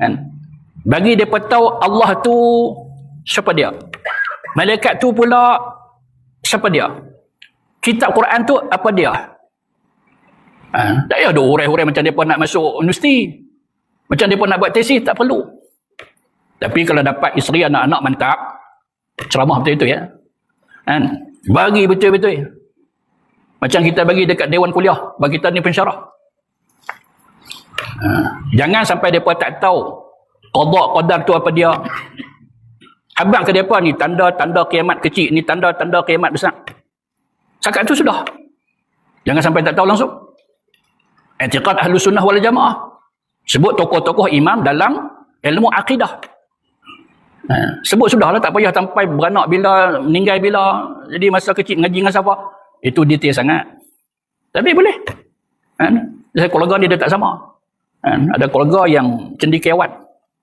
Kan? Bagi mereka tahu Allah tu siapa dia. Malaikat tu pula siapa dia. Kitab Quran tu apa dia. Ha? Tak payah ada orang-orang macam mereka nak masuk universiti. Macam mereka nak buat tesis, tak perlu. Tapi kalau dapat isteri anak-anak mantap, ceramah betul itu ya. Kan? Bagi betul-betul. Macam kita bagi dekat Dewan Kuliah, bagi kita ni pensyarah. Ha. Jangan sampai mereka tak tahu qada qadar tu apa dia. Abang ke depa ni tanda-tanda kiamat kecil, ni tanda-tanda kiamat besar. Sakat tu sudah. Jangan sampai tak tahu langsung. Etiqad ahlu sunnah wal jamaah. Sebut tokoh-tokoh imam dalam ilmu akidah. Ha. Sebut sudah lah, tak payah sampai beranak bila, meninggal bila, jadi masa kecil ngaji dengan siapa. Itu detail sangat. Tapi boleh. Ha. Keluarga dia, dia tak sama. Ha. Ada keluarga yang cendekiawan.